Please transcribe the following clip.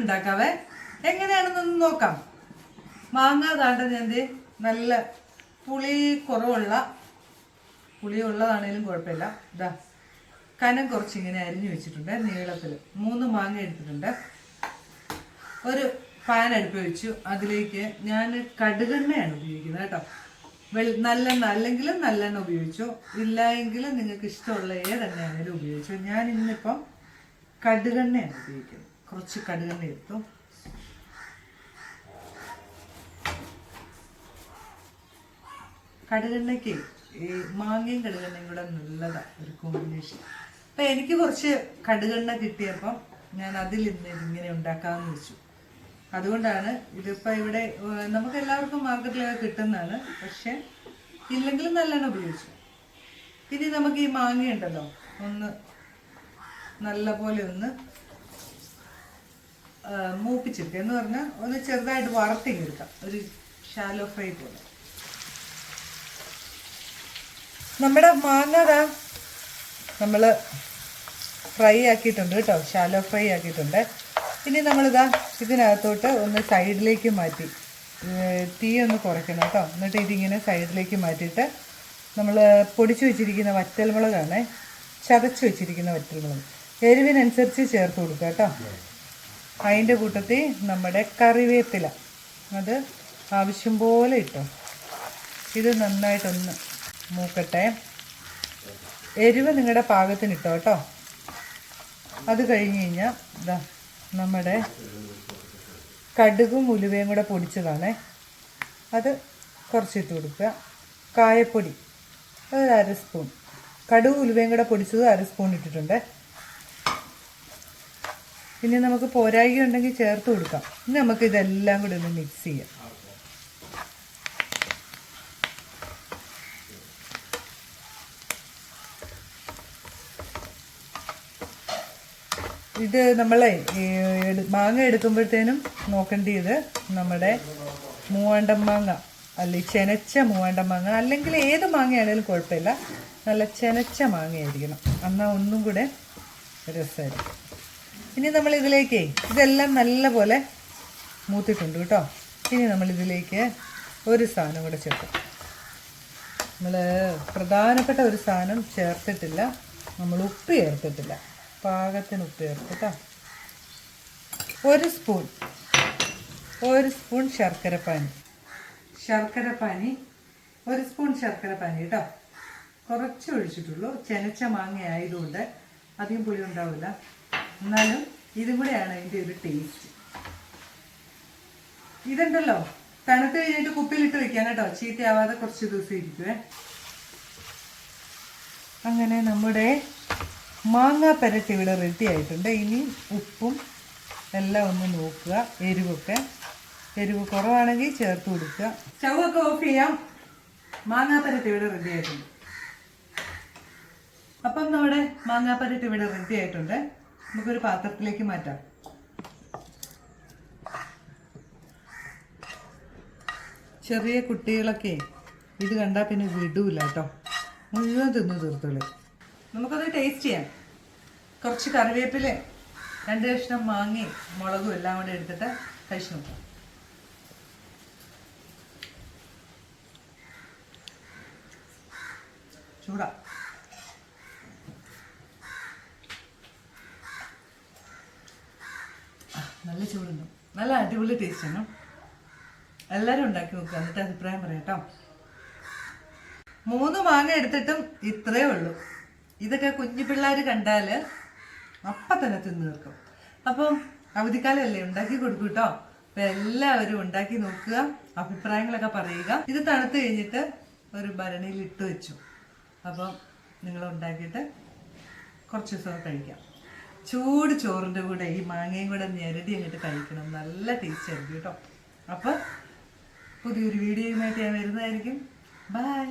ഉണ്ടാക്കാവേ? എങ്ങനെയാണെന്നൊന്ന് നോക്കാം. മാങ്ങ താണ്ട ഞാൻ നല്ല പുളി കുറവുള്ള പുളി ഉള്ളതാണേലും കുഴപ്പമില്ല. ഇതാ കനം കുറച്ചിങ്ങനെ അരിഞ്ഞു വെച്ചിട്ടുണ്ട് നീളത്തിൽ മൂന്ന് മാങ്ങ എടുത്തിട്ടുണ്ട്. ഒരു പാൻ അടുപ്പ് വെച്ചു. അതിലേക്ക് ഞാൻ കടുകെണ്ണയാണ് ഉപയോഗിക്കുന്നത് കേട്ടോ. വെൾ നല്ലെണ്ണ അല്ലെങ്കിൽ നല്ലെണ്ണ ഉപയോഗിച്ചു. ഇല്ല നിങ്ങൾക്ക് ഇഷ്ടമുള്ള ഏതെണ്ണയാണെങ്കിലും ഉപയോഗിച്ചു. ഞാൻ ഇന്നിപ്പം കടുകെണ്ണയാണ് ഉപയോഗിക്കുന്നത്. കുറച്ച് കടുകെണ്ണ എടുത്തു കടുകെണ്ണയ്ക്ക് ഈ മാങ്ങയും കടുകെണ്ണയും കൂടെ നല്ലതാണ് ഒരു കോമ്പിനേഷൻ അപ്പം എനിക്ക് കുറച്ച് കടുകെണ്ണ കിട്ടിയപ്പം ഞാൻ അതിൽ ഇന്ന് ഇതിങ്ങനെ ഉണ്ടാക്കാമെന്ന് വെച്ചു. അതുകൊണ്ടാണ് ഇതിപ്പോൾ ഇവിടെ നമുക്ക് എല്ലാവർക്കും മാർക്കറ്റിലൊക്കെ കിട്ടുന്നതാണ് പക്ഷെ ഇല്ലെങ്കിലും നല്ലെണ്ണം ഉപയോഗിച്ചു. ഇനി നമുക്ക് ഈ മാങ്ങയുണ്ടല്ലോ ഒന്ന് നല്ല പോലെ ഒന്ന് മൂപ്പിച്ചെടുക്കുക എന്ന് പറഞ്ഞാൽ ഒന്ന് ചെറുതായിട്ട് വറുത്തിങ്ങെടുക്കാം ഒരു ഷാലോ ഫ്രൈ പോലെ. നമ്മുടെ മാങ്ങതാ നമ്മൾ ഫ്രൈ ആക്കിയിട്ടുണ്ട് കേട്ടോ. ഷാലോ ഫ്രൈ ആക്കിയിട്ടുണ്ട്. ഇനി നമ്മളിതാ ഇതിനകത്തോട്ട് ഒന്ന് സൈഡിലേക്ക് മാറ്റി തീ ഒന്ന് കുറയ്ക്കണം കേട്ടോ. എന്നിട്ട് ഇതിങ്ങനെ സൈഡിലേക്ക് മാറ്റിയിട്ട് നമ്മൾ പൊടിച്ചു വെച്ചിരിക്കുന്ന വറ്റൽമുളകാണ് ചതച്ച് വെച്ചിരിക്കുന്ന വറ്റൽമുളക്. എരിവിനനുസരിച്ച് ചേർത്ത് കൊടുക്കുക കേട്ടോ. അതിന്റെ കൂട്ടത്തിൽ നമ്മുടെ കറിവേപ്പില. അത് ആവശ്യം പോലെ ഇട്ടോ. ഇത് നന്നായിട്ടൊന്ന് മൂക്കട്ടെ. എരിവ് നിങ്ങളുടെ പാകത്തിന് ഇട്ടോ കേട്ടോ അത് കഴിഞ്ഞ് കഴിഞ്ഞാൽ ഇതാ നമ്മുടെ കടുകും ഉലുവയും കൂടെ പൊടിച്ചതാണേ. അത് കുറച്ചിട്ട് കൊടുക്കുക കായപ്പൊടി. അത് അര സ്പൂൺ. കടുകും ഉലുവയും കൂടെ പൊടിച്ചത് അര സ്പൂൺ ഇട്ടിട്ടുണ്ട്. ഇനി നമുക്ക് പോരായിക ഉണ്ടെങ്കിൽ ചേർത്ത് കൊടുക്കാം. ഇനി നമുക്ക് ഇതെല്ലാം കൂടി ഒന്ന് മിക്സ് ചെയ്യാം. ഇത് നമ്മളെ മാങ്ങ എടുക്കുമ്പോഴത്തേനും നോക്കേണ്ടത് നമ്മുടെ മൂവാണ്ടം മാങ്ങ അല്ലെ ചെനച്ച മൂവാണ്ടം മാങ്ങ അല്ലെങ്കിൽ ഏത് മാങ്ങയാണേലും കുഴപ്പമില്ല. നല്ല ചെനച്ച മാങ്ങയായിരിക്കണം. എന്നാൽ ഒന്നും കൂടെ രസമായിരിക്കും. ഇനി നമ്മൾ ഇതിലേക്ക് ഇതെല്ലാം നല്ലപോലെ മൂത്തിട്ടുണ്ട് കേട്ടോ. ഇനി നമ്മൾ ഇതിലേക്ക് ഒരു സാധനം കൂടെ ചേർക്കും. നമ്മൾ പ്രധാനപ്പെട്ട ഒരു സാധനം ചേർത്തിട്ടില്ല. നമ്മൾ ഉപ്പ് ചേർത്തിട്ടില്ല. പാകത്തിന് ഉപ്പ് ചേർത്ത് ഒരു സ്പൂൺ ഒരു സ്പൂൺ ശർക്കര പാനി ശർക്കര പാനി ഒരു സ്പൂൺ ശർക്കര പാനി കേട്ടോ. കുറച്ച് ഒഴിച്ചിട്ടുള്ളൂ ചെനച്ച മാങ്ങ ആയതുകൊണ്ട് അധികം പുളി ഉണ്ടാവില്ല എന്നാലും ഇതും കൂടെയാണ് അതിന്റെ ഒരു ടേസ്റ്റ് ഇതുണ്ടല്ലോ. തണുത്ത് കഴിഞ്ഞിട്ട് കുപ്പിയിലിട്ട് വെക്കാം കേട്ടോ. ചീത്തയാവാതെ കുറച്ച് ദിവസം ഇരിക്കുവേ. അങ്ങനെ നമ്മുടെ മാങ്ങ പെരട്ടി ഇവിടെ റെഡി ആയിട്ടുണ്ട്. ഇനി ഉപ്പും എല്ലാം ഒന്ന് നോക്കുക. എരിവൊക്കെ. എരിവ് കുറവാണെങ്കിൽ ചേർത്ത് കൊടുക്കുക. ചവൊക്കെ ഓഫ് ചെയ്യാം. മാങ്ങാ പരട്ടി ഇവിടെ റെഡി ആയിട്ടുണ്ട്. അപ്പം നമ്മുടെ മാങ്ങാ പെരട്ട് ഇവിടെ റെഡി ആയിട്ടുണ്ട്. നമുക്കൊരു പാത്രത്തിലേക്ക് മാറ്റാം. ചെറിയ കുട്ടികളൊക്കെ ഇത് കണ്ടാൽ പിന്നെ വിടൂല കേട്ടോ. മുഴുവൻ തിന്നു തീർത്തോളൂ. നമുക്കത് ടേസ്റ്റ് ചെയ്യാം. കുറച്ച് കറിവേപ്പില രണ്ട് കഷ്ണം മാങ്ങയും മുളകും എല്ലാം കൂടെ എടുത്തിട്ട് കഴിച്ചു നോക്കാം. ചൂടാ. നല്ല ചൂടുണ്ട്. നല്ല അടിപൊളി ടേസ്റ്റാണ് എല്ലാവരും ഉണ്ടാക്കി നോക്കുക എന്നിട്ട് അഭിപ്രായം പറയാം കേട്ടോ മൂന്ന് മാങ്ങ എടുത്തിട്ടും ഇത്രയേ ഉള്ളൂ. ഇതൊക്കെ കുഞ്ഞു പിള്ളേർ കണ്ടാൽ അപ്പം തന്നെ തിന്നു തീർക്കും. അപ്പം അവധിക്കാലമല്ലേ ഉണ്ടാക്കി കൊടുക്കും കേട്ടോ അപ്പം എല്ലാവരും ഉണ്ടാക്കി നോക്കുക അഭിപ്രായങ്ങളൊക്കെ പറയുക. ഇത് തണുത്ത് കഴിഞ്ഞിട്ട് ഒരു ഭരണിയിൽ ഇട്ട് വെച്ചു. അപ്പം നിങ്ങൾ ഉണ്ടാക്കിയിട്ട് കുറച്ച് ദിവസം കഴിക്കാം. ചൂട് ചോറിന്റെ കൂടെ ഈ മാങ്ങയും കൂടെ ഞെരടി അങ്ങോട്ട് കഴിക്കണം. നല്ല ടേസ്റ്റ് ആയിരിക്കും കേട്ടോ. അപ്പോൾ പുതിയൊരു വീഡിയോയുമായിട്ട് ഞാൻ വരുന്നതായിരിക്കും. ബൈ